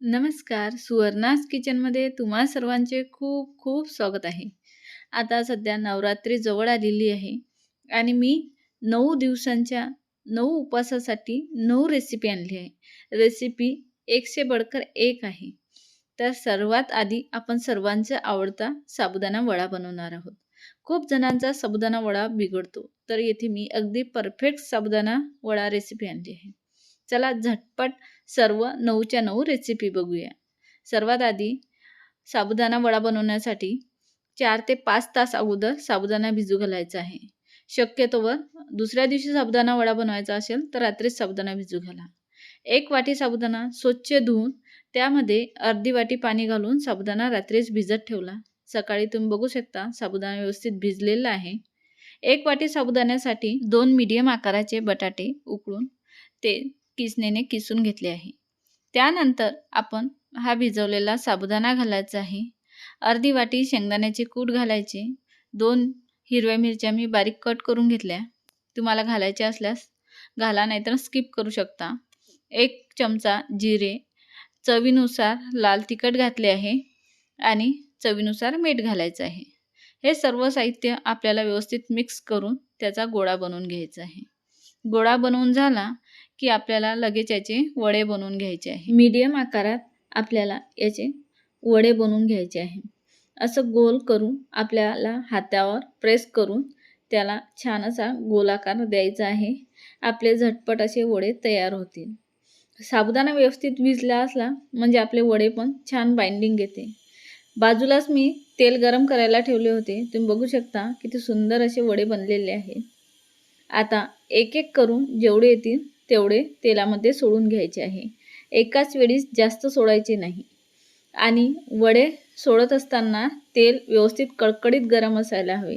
नमस्कार. सुवर्णास किचनमध्ये तुम्हा सर्वांचे खूप खूप स्वागत आहे. आता सध्या नवरात्री जवळ आलेली आहे आणि मी नऊ दिवसांच्या नऊ उपवासासाठी नऊ रेसिपी आणली आहे. रेसिपी एकशे बडकर एक आहे. तर सर्वात आधी आपण सर्वांचा आवडता साबुदाणा वडा बनवणार आहोत. खूप जणांचा साबुदाणा वडा बिघडतो. तर येथे मी अगदी परफेक्ट साबुदाणा वडा रेसिपी आणली आहे. चला झटपट सर्व नऊच्या नऊ रेसिपी बघूया. सर्वात आधी साबुदाणा वडा बनवण्यासाठी चार ते पाच तास अगोदर साबुदाणा भिजू घालायचा आहे. शक्यतोवर दुसऱ्या दिवशी साबुदाणा वडा बनवायचा असेल तर रात्रीच साबुदाणा भिजू घाला. एक वाटी साबुदाणा स्वच्छ धुवून त्यामध्ये अर्धी वाटी पाणी घालून साबुदाणा रात्रीच भिजत ठेवला. सकाळी तुम्ही बघू शकता साबुदाणा व्यवस्थित भिजलेला आहे. एक वाटी साबुदाण्यासाठी दोन मीडियम आकाराचे बटाटे उकळून ते किसनेने किसून घेतले आहे. त्यानंतर आपण हा भिजवलेला साबुदाणा घालायचा आहे. अर्धी वाटी शेंगदाण्याचे कूट घालायचे. दोन हिरव्या मिरच्या मी बारीक कट करून घेतल्या. तुम्हाला घालायचे असल्यास घाला नाहीतर स्किप करू शकता. एक चमचा जिरे चवीनुसार लाल तिखट घातले आहे आणि चवीनुसार मीठ घालायचं आहे. हे सर्व साहित्य आपल्याला व्यवस्थित मिक्स करून त्याचा गोळा बनवून घ्यायचा आहे. गोळा बनवून झाला की आपल्याला लगेच याचे वडे बनवून घ्यायचे आहे. मीडियम आकारात आपल्याला याचे वडे बनवून घ्यायचे आहे. असं गोल करून आपल्याला हातावर प्रेस करून त्याला छान असा गोलाकार द्यायचा आहे. आपले झटपट असे वडे तयार होतील. साबुदाणा व्यवस्थित भिजला असला म्हणजे आपले वडे पण छान बाइंडिंग घेते बाजूलाच मी तेल गरम करायला ठेवले होते. तुम्ही बघू शकता किती सुंदर असे वडे बनलेले आहेत. आता एक एक करून जेवढे येतील तेवढे तेलामध्ये सोडून घ्यायचे आहे. एकाच वेळीस जास्त सोडायचे नाही. आणि वडे सोडत असताना तेल व्यवस्थित कडकडीत गरम असायला हवे.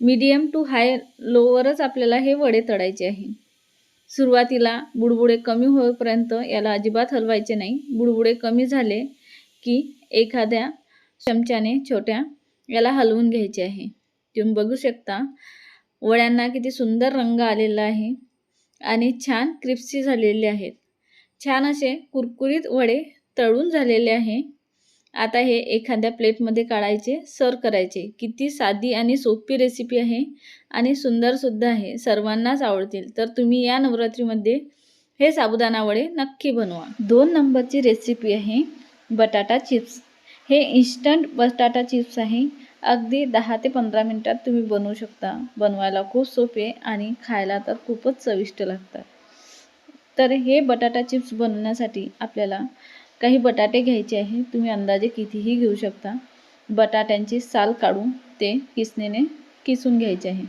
मीडियम टू हाय लोवरच आपल्याला हे वडे तळायचे आहे. सुरुवातीला बुडबुडे कमी होईपर्यंत याला अजिबात हलवायचे नाही. बुडबुडे कमी झाले की एखाद्या चमच्याने छोट्या याला हलवून घ्यायचे आहे. तुम्ही बघू शकता वड्यांना किती सुंदर रंग आलेला आहे आणि छान क्रिप्सी झालेले आहेत. छान असे कुरकुरीत वडे तळून झालेले आहे. आता हे एखाद्या प्लेटमध्ये काढायचे सर्व करायचे. किती साधी आणि सोपी रेसिपी आहे आणि सुंदरसुद्धा आहे. सर्वांनाच आवडतील. तर तुम्ही या नवरात्रीमध्ये हे साबुदाणा वडे नक्की बनवा. दोन नंबरची रेसिपी आहे बटाटा चिप्स हे इन्स्टंट बटाटा चिप्स आहे. अगदी दहा ते पंधरा मिनटात तुम्ही बनवू शकता. बनवायला खूप सोपे आणि खायला तर खूपच चविष्ट लागतात. तर हे बटाटा चिप्स बनवण्यासाठी आपल्याला काही बटाटे घ्यायचे आहे. तुम्ही अंदाजे कितीही घेऊ शकता. बटाट्यांची साल काढून ते किसणीने किसून घ्यायचे आहे.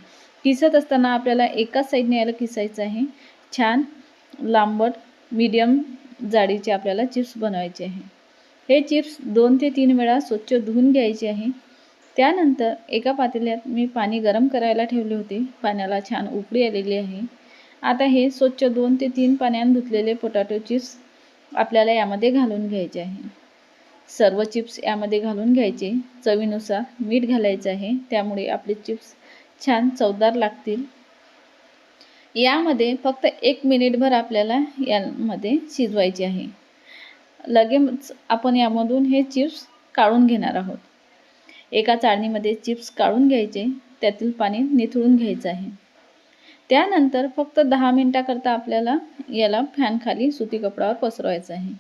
किसत असताना आपल्याला एकाच साईडने याला किसायचं आहे. छान लांबट मीडियम जाडीचे आपल्याला चिप्स बनवायचे आहे. हे चिप्स दोन ते तीन वेळा स्वच्छ धुवून घ्यायचे आहे. त्यानंतर एका पातेल्यात मी पाणी गरम करायला ठेवले होते. पाण्याला छान उकळी आलेली आहे. आता हे स्वच्छ दोन ते तीन पाण्याने धुतलेले पोटॅटो चिप्स आपल्याला यामध्ये घालून घ्यायचे आहे. सर्व चिप्स यामध्ये घालून घ्यायचे. चवीनुसार मीठ घालायचं आहे. त्यामुळे आपले चिप्स छान चवदार लागतील. यामध्ये फक्त एक मिनिटभर आपल्याला यामध्ये शिजवायचे आहे. लगेच आपण यामधून हे चिप्स काढून घेणार आहोत. एका चाळणीमध्ये चिप्स काढून घ्यायचे त्यातील पाणी निथळून घ्यायचं आहे. त्यानंतर फक्त दहा मिनटाकरता आपल्याला याला फॅनखाली सुती कपड्यावर पसरवायचं आहे.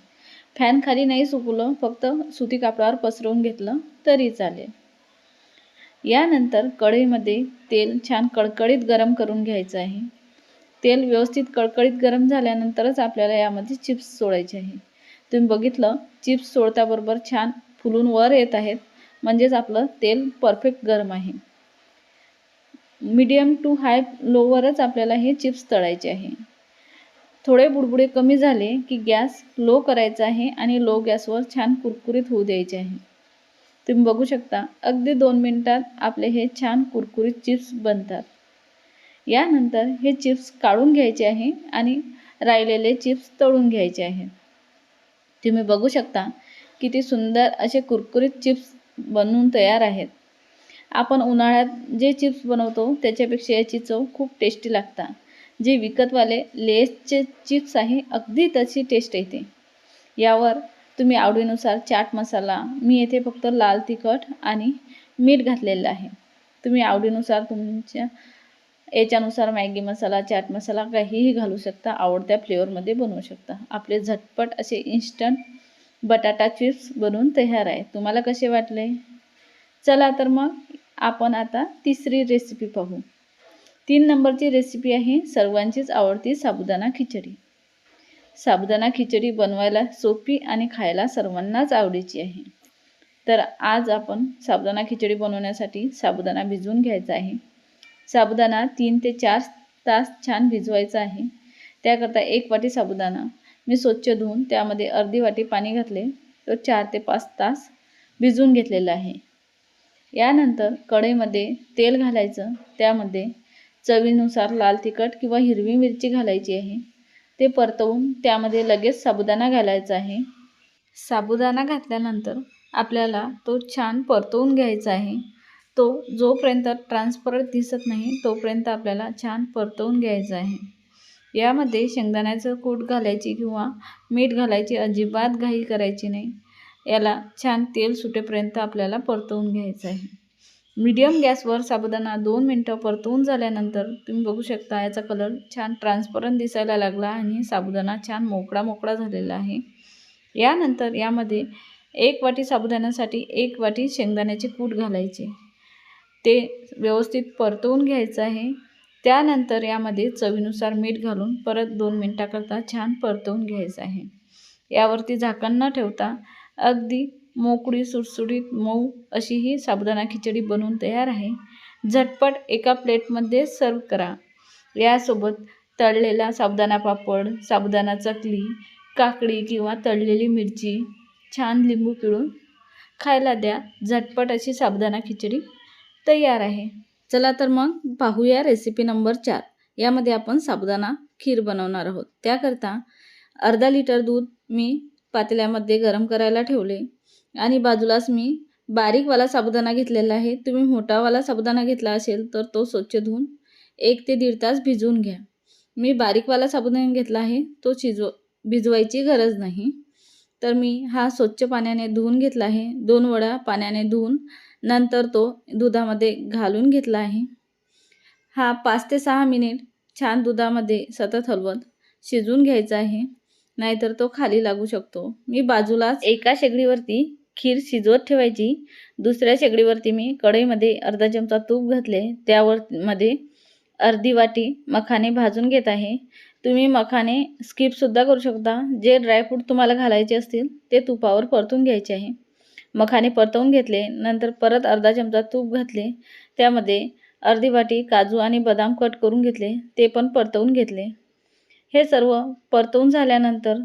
फॅनखाली नाही सुकवलं फक्त सुती कापडावर पसरवून घेतलं तरी चालेल. यानंतर कढईमध्ये तेल छान कडकडीत गरम करून घ्यायचं आहे. तेल व्यवस्थित कडकडीत गरम झाल्यानंतरच आपल्याला यामध्ये चिप्स सोडायचे आहे. तुम्ही बघितलं चिप्स सोडताबरोबर छान फुलून वर येत आहेत. म्हणजेच आपलं तेल परफेक्ट गरम आहे. मीडियम टू हाय लोवरच आपल्याला हे चिप्स तळायचे आहे. थोडे बुडबुडे कमी झाले की गॅस लो करायचा आहे आणि लो गॅसवर छान कुरकुरीत होऊ द्यायचे आहे. तुम्ही बघू शकता अगदी दोन मिनटात आपले हे छान कुरकुरीत चिप्स बनतात. यानंतर हे चिप्स काढून घ्यायचे आहे आणि राहिलेले चिप्स तळून घ्यायचे आहे. तुम्ही बघू शकता किती सुंदर असे कुरकुरीत चिप्स बनवून तयार आहेत. आपण उन्हाळ्यात जे चिप्स बनवतो त्याच्यापेक्षा याची चव खूप टेस्टी लागतात जे विकतवाले लेसचे चिप्स आहे अगदी तशी टेस्ट येते. यावर तुम्ही आवडीनुसार चाट मसाला मी येथे फक्त लाल तिखट आणि मीठ घातलेलं आहे. तुम्ही आवडीनुसार तुमच्या याच्यानुसार मॅगी मसाला चाट मसाला काहीही घालू शकता आवडत्या फ्लेवरमध्ये बनवू शकता. आपले झटपट असे इन्स्टंट बटाटा चिप्स बनवून तयार आहे. तुम्हाला कसे वाटले? चला तर मग आपण आता तिसरी रेसिपी पाहू. तीन नंबरची रेसिपी आहे सर्वांचीच आवडती साबुदाणा खिचडी. साबुदाणा खिचडी बनवायला सोपी आणि खायला सर्वांनाच आवडीची आहे. तर आज आपण साबुदाणा खिचडी बनवण्यासाठी साबुदाणा भिजवून घ्यायचा आहे. साबुदाणा तीन ते चार तास छान भिजवायचा आहे. त्याकरता एक वाटी साबुदाणा मी स्वच्छ धुवून त्यामध्ये अर्धी वाटी पाणी घातले. तो चार ते पाच तास भिजवून घेतलेला आहे. यानंतर कढईमध्ये तेल घालायचं. त्यामध्ये चवीनुसार लाल तिखट किंवा हिरवी मिरची घालायची आहे. ते परतवून त्यामध्ये लगेच साबुदाणा घालायचा आहे. साबुदाणा घातल्यानंतर आपल्याला तो छान परतवून घ्यायचा आहे. तो जोपर्यंत ट्रान्सपरंट दिसत नाही तोपर्यंत आपल्याला छान परतवून घ्यायचा आहे. यामध्ये शेंगदाण्याचं कूट घालायची किंवा मीठ घालायची अजिबात घाई करायची नाही. याला छान तेल सुटेपर्यंत आपल्याला परतवून घ्यायचं आहे. मीडियम गॅसवर साबुदाणा दोन मिनटं परतवून झाल्यानंतर तुम्ही बघू शकता याचा कलर छान ट्रान्सपरंट दिसायला लागला आणि साबुदाणा छान मोकळा मोकळा झालेला आहे. यानंतर यामध्ये एक वाटी साबुदाण्यासाठी एक वाटी शेंगदाण्याचे कूट घालायचे. ते व्यवस्थित परतवून घ्यायचं आहे. त्यानंतर यामध्ये चवीनुसार मीठ घालून परत दोन मिनटाकरता छान परतवून घ्यायचं आहे. यावरती झाकण न ठेवता अगदी मोकळी सुटसुटीत मऊ अशी ही साबुदाणा खिचडी बनवून तयार आहे. झटपट एका प्लेटमध्ये सर्व करा. यासोबत तळलेला साबुदाणा पापड साबुदाणा चकली काकडी किंवा तळलेली मिरची छान लिंबू पिळून खायला द्या. झटपट अशी साबुदाणा खिचडी तयार आहे. चला तर मग पाहूया रेसिपी नंबर चार. यामध्ये आपण साबुदाणा खीर बनवणार आहोत. त्याकरता अर्धा लिटर दूध मी पातेल्यामध्ये गरम करायला ठेवले. आणि बाजूलाच मी बारीकवाला साबुदाणा घेतलेला आहे. तुम्ही मोठावाला साबुदाणा घेतला असेल तर तो स्वच्छ धुवून एक ते दीड तास भिजवून घ्या. मी बारीकवाला साबुदाणा घेतला आहे. तो शिजव भिजवायची गरज नाही. तर मी हा स्वच्छ पाण्याने धुवून घेतला आहे. दोन वडा पाण्याने धुवून नंतर तो दुधामध्ये घालून घेतला आहे. हा पाच ते सहा मिनिट छान दुधामध्ये सतत हलवत शिजवून घ्यायचा आहे. नाहीतर तो खाली लागू शकतो. मी बाजूलाच एका शेगडीवरती खीर शिजवत ठेवायची. दुसऱ्या शेगडीवरती मी कढईमध्ये अर्धा चमचा तूप घातले. त्यावर मध्ये अर्धी वाटी मखाने भाजून घेत आहे. तुम्ही मखाने स्किपसुद्धा करू शकता. जे ड्रायफ्रूट तुम्हाला घालायचे असतील ते तुपावर परतून घ्यायचे आहे. मखाने परतवून घेतले. नंतर परत अर्धा चमचा तूप घातले. त्यामध्ये अर्धी वाटी काजू आणि बदाम कट करून घेतले. ते पण परतवून घेतले. हे सर्व परतवून झाल्यानंतर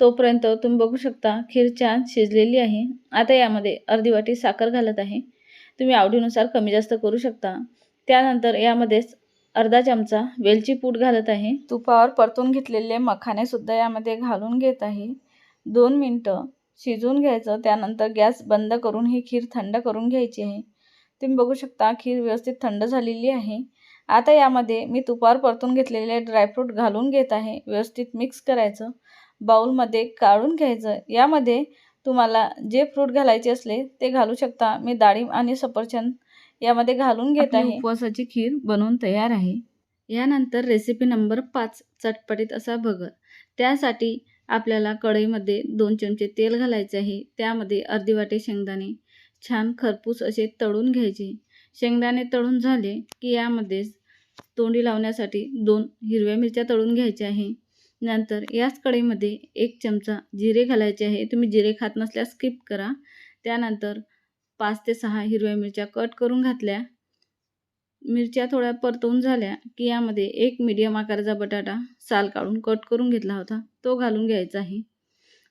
तोपर्यंत तुम्ही बघू शकता खीर छान शिजलेली आहे. आता यामध्ये अर्धी वाटी साखर घालत आहे. तुम्ही आवडीनुसार कमी जास्त करू शकता. त्यानंतर यामध्येच अर्धा चमचा वेलची पूड घालत आहे. तुपावर परतून घेतलेले मखानेसुद्धा यामध्ये घालून घेत आहे. दोन मिनटं शिजवून घ्यायचं त्यानंतर गॅस बंद करून ही खीर थंड करून घ्यायची आहे. तुम्ही बघू शकता खीर व्यवस्थित थंड झालेली आहे. आता यामध्ये मी तुपावर परतून घेतलेले ड्रायफ्रूट घालून घेत आहे. व्यवस्थित मिक्स करायचं. बाऊलमध्ये काढून घ्यायचं. यामध्ये तुम्हाला जे फ्रूट घालायचे असले ते घालू शकता. मी डाळिंब आणि सफरचंद यामध्ये घालून घेत आहे. उपवासाची खीर बनवून तयार आहे. यानंतर रेसिपी नंबर पाच. चटपटीत असा भगर त्यासाठी आपल्याला कढईमध्ये दोन चमचे तेल घालायचे आहे. त्यामध्ये अर्धी वाटी शेंगदाणे छान खरपूस असे तळून घ्यायचे. शेंगदाणे तळून झाले की यामध्येच तोंडी लावण्यासाठी दोन हिरव्या मिरच्या तळून घ्यायच्या आहे. नंतर याच कढईमध्ये एक चमचा जिरे घालायचे आहे. तुम्ही जिरे खात नसल्यास स्किप करा. त्यानंतर पाच ते सहा हिरव्या मिरच्या कट करून घातल्या. मिरच्या थोड्या परतवून झाल्या की यामध्ये एक मीडियम आकाराचा बटाटा साल काढून कट करून घेतला होता. तो घालून घ्यायचा आहे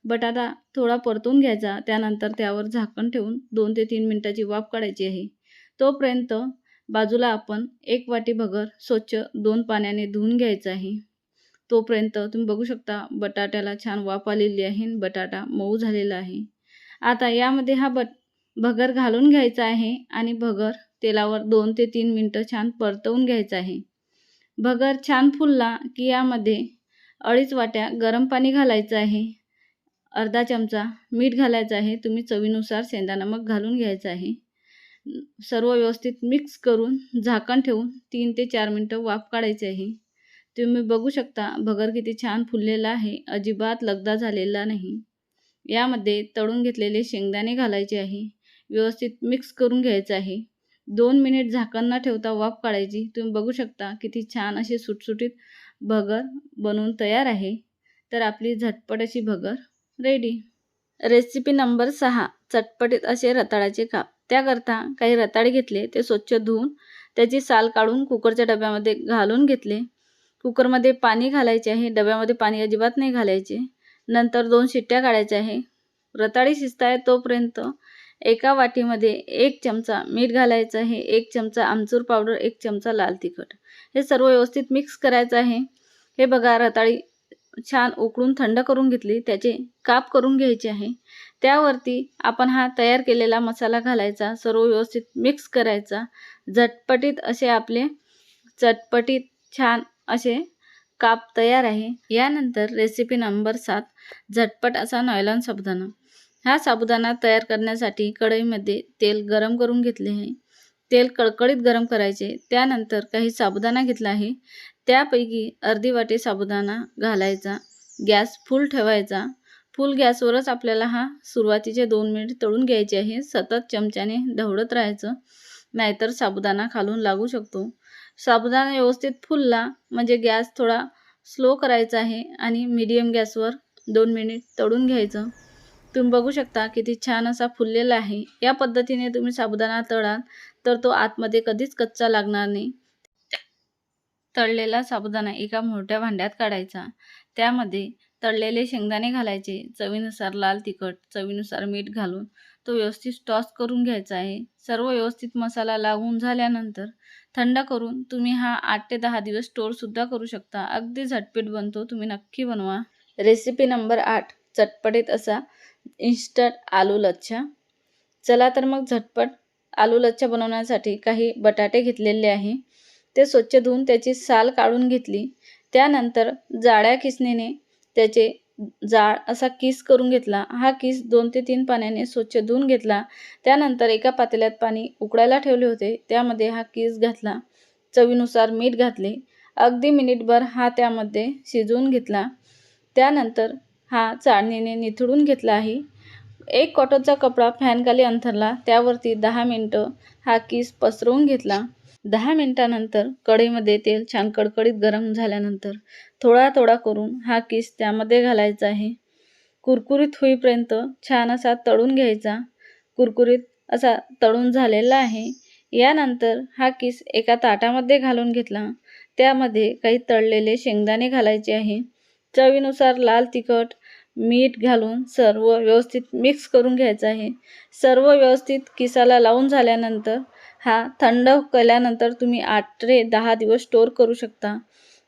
बटाटा थोडा परतून घ्यायचा त्यानंतर त्यावर झाकण ठेवून दोन ते तीन मिनटाची वाफ काढायची आहे. तोपर्यंत बाजूला आपण एक वाटी भगर स्वच्छ दोन पाण्याने धुवून घ्यायचं आहे. तोपर्यंत तुम्ही बघू शकता बटाट्याला छान वाफ आलेली आहे बटाटा मऊ झालेला आहे. आता यामध्ये हा बट भगर घालून घ्यायचा आहे आणि भगर तेलावर दोन ते तीन मिनटं छान परतवून घ्यायचं आहे. भगर छान फुलला की यामध्ये अडीच वाट्या गरम पाणी घालायचं आहे. अर्धा चमचा मीठ घालायचं आहे. तुम्ही चवीनुसार सेंदा नमक घालून घ्यायचं आहे. सर्व व्यवस्थित मिक्स करून झाकण ठेवून तीन ते चार मिनटं वाफ काढायची आहे. तुम्ही बघू शकता भगर किती छान फुललेला आहे. अजिबात लगदा झालेला नाही. यामध्ये तळून घेतलेले शेंगदाणे घालायचे आहे. व्यवस्थित मिक्स करून घ्यायचं आहे. दोन मिनिट झाकण न ठेवता वाफ काढायची. तुम्ही बघू शकता किती छान अशी सुटसुटीत भगर बनवून तयार आहे. तर आपली झटपट अशी भगर रेडी रेसिपी नंबर सहा. चटपटीत असे रताळ्याचे काप. त्याकरता काही रताळे घेतले ते स्वच्छ धुवून त्याची साल काढून कुकरच्या डब्यामध्ये घालून घेतले. कुकरमध्ये पाणी घालायचे आहे. डब्यामध्ये पाणी अजिबात नाही घालायचे. नंतर दोन शिट्ट्या काढायच्या आहे. रताळी शिजताय तोपर्यंत एका वाटीमध्ये एक चमचा मीठ घालायचं आहे एक चमचा आमचूर पावडर एक चमचा लाल तिखट. हे सर्व व्यवस्थित मिक्स करायचं आहे. हे बघा रताळी छान उकळून थंड करून घेतली त्याचे काप करून घ्यायचे आहे. त्यावरती आपण हा तयार केलेला मसाला घालायचा सर्व व्यवस्थित मिक्स करायचा. झटपटीत असे आपले चटपटीत छान असे काप तयार आहे. यानंतर रेसिपी नंबर सात झटपट असा नॉयलॉन साबुदाणा. हा साबुदाणा तयार करण्यासाठी कढईमध्ये तेल गरम करून घेतले आहे. तेल कळकळीत गरम करायचे. त्यानंतर काही साबुदाणा घेतला आहे. त्यापैकी अर्धी वाटी साबुदाणा घालायचा. गॅस फुल ठेवायचा. फुल गॅसवरच आपल्याला हा सुरुवातीचे दोन मिनिट तळून घ्यायचे आहे. सतत चमच्याने ढवळत राहायचं. नाहीतर साबुदाणा खालून लागू शकतो. साबुदाणा व्यवस्थित फुलला म्हणजे गॅस थोडा स्लो करायचा आहे आणि मीडियम गॅसवर दोन मिनिट तळून घ्यायचं. तुम्ही बघू शकता किती छान असा फुललेला आहे. या पद्धतीने तुम्ही साबुदाणा तळाल तर तो आतमध्ये कधीच कच्चा लागणार नाही. तळलेला साबुदाणा एका मोठ्या भांड्यात काढायचा. त्यामध्ये तळलेले शेंगदाणे घालायचे. चवीनुसार लाल तिखट चवीनुसार मीठ घालून तो व्यवस्थित टॉस करून घ्यायचा आहे. सर्व व्यवस्थित मसाला लागून झाल्यानंतर थंड करून तुम्ही हा आठ ते दहा दिवस स्टोरसुद्धा करू शकता. अगदी झटपट बनतो. तुम्ही नक्की बनवा. रेसिपी नंबर आठ. चटपटीत असा इन्स्टंट आलू लच्छा. चला तर मग झटपट आलू लच्छा बनवण्यासाठी काही बटाटे घेतलेले आहे. ते स्वच्छ धुवून त्याची साल काढून घेतली. त्यानंतर जाड्या किसणीने त्याचे जाळ असा किस करून घेतला. हा किस दोन ते तीन पाण्याने स्वच्छ धुवून घेतला. त्यानंतर एका पातेल्यात पाणी उकडायला ठेवले होते. त्यामध्ये हा किस घातला. चवीनुसार मीठ घातले. अगदी मिनिटभर हा त्यामध्ये शिजवून घेतला. त्यानंतर हा चाळणीने निथळून घेतला आहे. एक कॉटनचा कपडा फॅनखाली अंथरला त्यावरती दहा मिनटं हा किस पसरवून घेतला. दहा मिनटानंतर कढईमध्ये तेल छान कडकडीत गरम झाल्यानंतर थोडा थोडा करून हा किस त्यामध्ये घालायचा आहे. कुरकुरीत होईपर्यंत छान असा तळून घ्यायचा. कुरकुरीत असा तळून झालेला आहे. यानंतर हा किस एका ताटामध्ये घालून घेतला. त्यामध्ये काही तळलेले शेंगदाणे घालायचे आहे. चवीनुसार लाल तिखट मीठ घालून सर्व व्यवस्थित मिक्स करून घ्यायचं आहे. सर्व व्यवस्थित किसाला लावून झाल्यानंतर हा थंड केल्यानंतर तुम्ही आठ ते दहा दिवस स्टोअर करू शकता.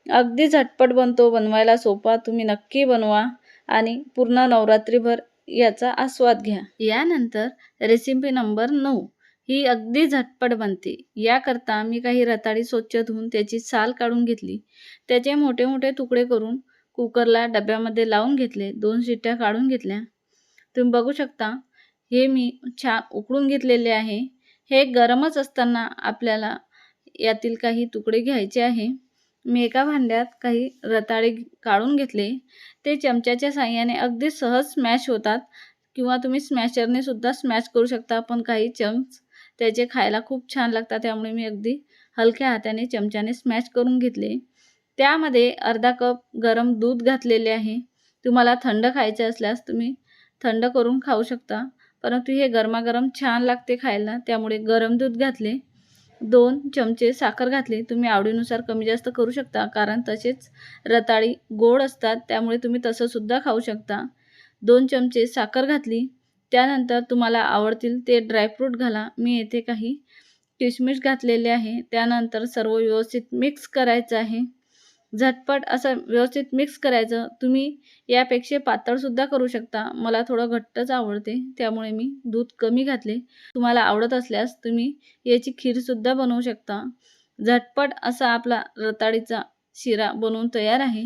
अगदी झटपट बनतो बनवायला सोपा तुम्ही नक्की बनवा आणि पूर्ण नवरात्रीभर याचा आस्वाद घ्या. यानंतर रेसिपी नंबर नऊ ही अगदी झटपट बनते. याकरता मी काही रताळी स्वच्छ धुवून त्याची साल काढून घेतली. त्याचे मोठे मोठे तुकडे करून कुकरला डब्यामध्ये लावून घेतले. दोन शिट्ट्या काढून घेतल्या. तुम्ही बघू शकता हे मी छान उकळून घेतलेले आहे. हे गरमच असताना आपल्याला यातील काही तुकडे घ्यायचे आहे. मी एका भांड्यात काही रताळे काढून घेतले. ते चमच्याच्या साह्याने अगदी सहज स्मॅश होतात किंवा तुम्ही स्मॅशरने सुद्धा स्मॅश करू शकता पण काही चम्स त्याचे खायला खूप छान लागतात त्यामुळे मी अगदी हलक्या हाताने चमच्याने स्मॅश करून घेतले. त्यामध्ये अर्धा कप गरम दूध घातलेले आहे. तुम्हाला थंड खायचे असल्यास तुम्ही थंड करून खाऊ शकता. परंतु हे गरमागरम छान लागते खायला त्यामुळे गरम दूध घातले दोन चमचे साखर घातली तुम्ही आवडीनुसार कमी जास्त करू शकता कारण तसेच रताळी गोड असतात त्यामुळे तुम्ही तसंसुद्धा खाऊ शकता. दोन चमचे साखर घातली त्यानंतर तुम्हाला आवडतील ते ड्रायफ्रूट घाला. मी येथे काही किशमिश घातलेले आहे. त्यानंतर सर्व व्यवस्थित मिक्स करायचं आहे. झटपट असं व्यवस्थित मिक्स करायचं. तुम्ही यापेक्षा पातळसुद्धा करू शकता. मला थोडं घट्टच आवडते. त्यामुळे मी दूध कमी घातले. तुम्हाला आवडत असल्यास तुम्ही याची खीरसुद्धा बनवू शकता. झटपट असा आपला रताळीचा शिरा बनवून तयार आहे.